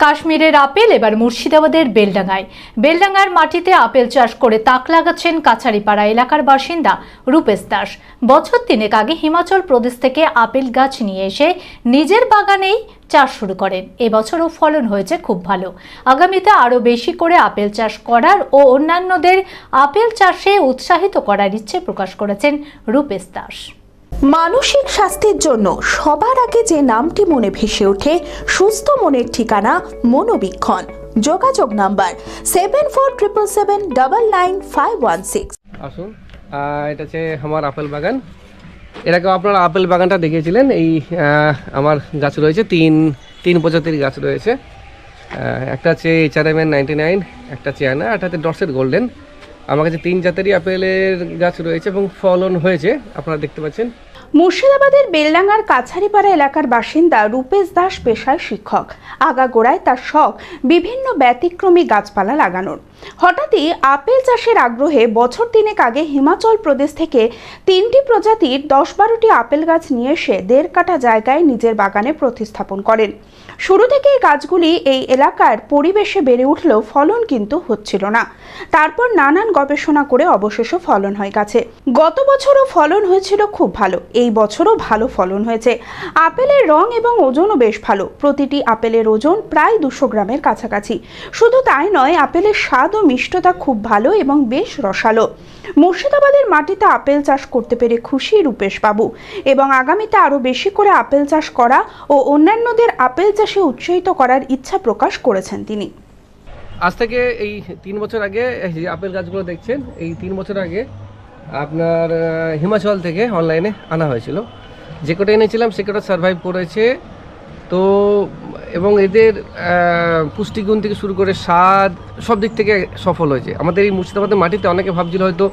কাশ্মীরের আপেল, এবার মুর্শিদাবাদের বেলডাঙ্গায়। বেলডাঙ্গার মাটিতে আপেল চাষ করে তাক লাগাচ্ছেন কাছারিপাড়া এলাকার বাসিন্দা রূপেশ দাস। বছর তিনেক আগে হিমাচল প্রদেশ থেকে আপেল গাছ নিয়ে এসে নিজের বাগানেই চাষ শুরু করেন। এবছরও ফলন হয়েছে খুব ভালো। আগামীতে আরও বেশি করে আপেল চাষ করার ও অন্যান্যদের আপেল চাষে উৎসাহিত করার ইচ্ছে প্রকাশ করেছেন রূপেশ দাস। মানসিক স্বাস্থ্যের জন্য সবার আগে যে নামটি মনে ভেসে ওঠে, সুস্থ মনের ঠিকানা মনোবীক্ষণ। যোগাযোগ number seven four triple seven double nine five one six আসুন এটা হচ্ছে আমার আপেল বাগান। আগেও আপনারা আপেল বাগানটা দেখেছিলেন এই আমার গাছ রয়েছে, তিন তিন প্রজাতির গাছ রয়েছে। একটা হচ্ছে এইচআরএম এন নাইনটি নাইন একটা চেয়ানা একটা হচ্ছে ডটসেট গোল্ডেন আমার কাছে তিন জাতেরই আপেলের গাছ রয়েছে এবং ফলন হয়েছে, আপনারা দেখতে পাচ্ছেন। মুর্শিদাবাদের বেলডাঙ্গার কাছারিপাড়া এলাকার বাসিন্দা রূপেশ দাস পেশায় শিক্ষক। আগাগোড়ায় তার শখ বিভিন্ন ব্যতিক্রমী গাছপালা লাগানোর। হঠাৎই আপেল চাষের আগ্রহে বছর তিনেক আগে হিমাচল প্রদেশ থেকে তিনটি প্রজাতির দশ বারোটি আপেল গাছ নিয়ে এসে দেড় কাটা জায়গায় নিজের বাগানে প্রতিস্থাপন করেন। শুরু থেকে এই গাছগুলি এই এলাকার পরিবেশে বেড়ে উঠলেও ফলন কিন্তু হচ্ছিল না। তারপর নানান গবেষণা করে অবশেষে ফলন হয় গাছে। গত বছরও ফলন হয়েছিল খুব ভালো, এই বছরও ভালো ফলন হয়েছে। আপেলের রং এবং ওজনও বেশ ভালো, প্রতিটি আপেলের ওজন প্রায় দুশো গ্রামের কাছাকাছি। শুধু তাই নয়, আপেলের স্বাদ ও মিষ্টতা খুব ভালো এবং বেশ রসালো। মুর্শিদাবাদের মাটিতে আপেল চাষ করতে পেরে খুশি রূপেশ বাবু এবং আগামীতে আরও বেশি করে আপেল চাষ করা ও অন্যান্যদের আপেল চাষে উৎসাহিত করার ইচ্ছা প্রকাশ করেছেন তিনি। আজ থেকে এই তিন বছর আগে আপেল গাছগুলো দেখছেন, এই তিন বছর আগে আপনার হিমাচল থেকে অনলাইনে আনা হয়েছিল। যে কটা এনেছিলাম, সে কটা সার্ভাইভ করেছে। তো এবং এদের পুষ্টিগুণ থেকে শুরু করে স্বাদ সব দিক থেকে সফল হয়েছে। আমাদের এই মুর্শিদাবাদের মাটিতে অনেকে ভাবছিল হয়তো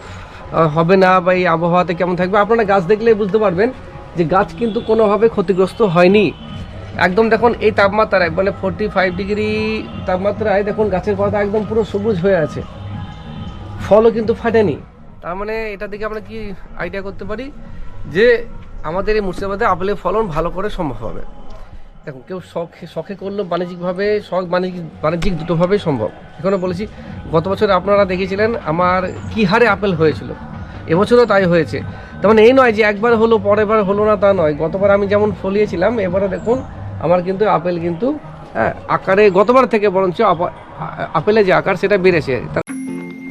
হবে না বা এই আবহাওয়াতে কেমন থাকবে। আপনারা গাছ দেখলে বুঝতে পারবেন যে গাছ কিন্তু কোনোভাবে ক্ষতিগ্রস্ত হয়নি। একদম দেখুন এই তাপমাত্রায় মানে ফোরটি ফাইভ ডিগ্রি তাপমাত্রায় দেখুন গাছের পাতা একদম পুরো সবুজ হয়ে আছে। ফলও কিন্তু ফাটেনি। তার মানে এটা থেকে আমরা কি আইডিয়া করতে পারি? যে আমাদের এই মুর্শিদাবাদে আপেলের ফলন ভালো করে সম্ভব হবে। দেখুন, কেউ শখে শখে করলেও বাণিজ্যিকভাবে, শখ বাণিজ্যিক বাণিজ্যিক দুটোভাবেই সম্ভব। এখানে বলেছি, গত বছর আপনারা দেখেছিলেন আমার কি হারে আপেল হয়েছিল। এবছরও তাই হয়েছে। তার মানে এই নয় যে একবার হলো পরের বার হলো না তা নয়। গতবার আমি যেমন ফলিয়েছিলাম, এবারে দেখুন, আমার কিন্তু আপেল কিন্তু হ্যাঁ আকারে গতবার থেকে বরঞ্চ আপা- আ- আপেলের যে আকার, সেটা বেড়েছে।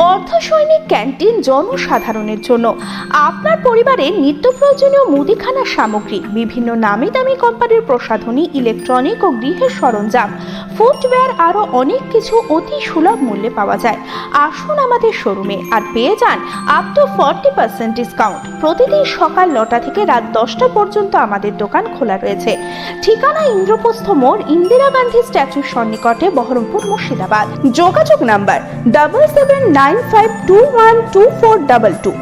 তা- অর্ধ সৈনিক ক্যান্টিন জনসাধারণের জন্য। আপনার পরিবারে নিত্য প্রয়োজনীয় মুদিখানার সামগ্রী, বিভিন্ন নামি দামি কোম্পানির প্রসাধনী, ইলেকট্রনিক ও গৃহের সরঞ্জাম ফুটওয়্যার আরও অনেক কিছু অতি সুলভ মূল্যে পাওয়া যায়। আসুন আমাদের শোরুমে আর পেয়ে যান up to forty percent discount প্রতিদিন সকাল নটা থেকে রাত দশটা পর্যন্ত আমাদের দোকান খোলা রয়েছে। ঠিকানা ইন্দ্রপ্রস্থ মোড়, ইন্দিরা গান্ধী স্ট্যাচুর সন্নিকটে বহরমপুর মুর্শিদাবাদ। যোগাযোগ number double seven nine five two one two four double two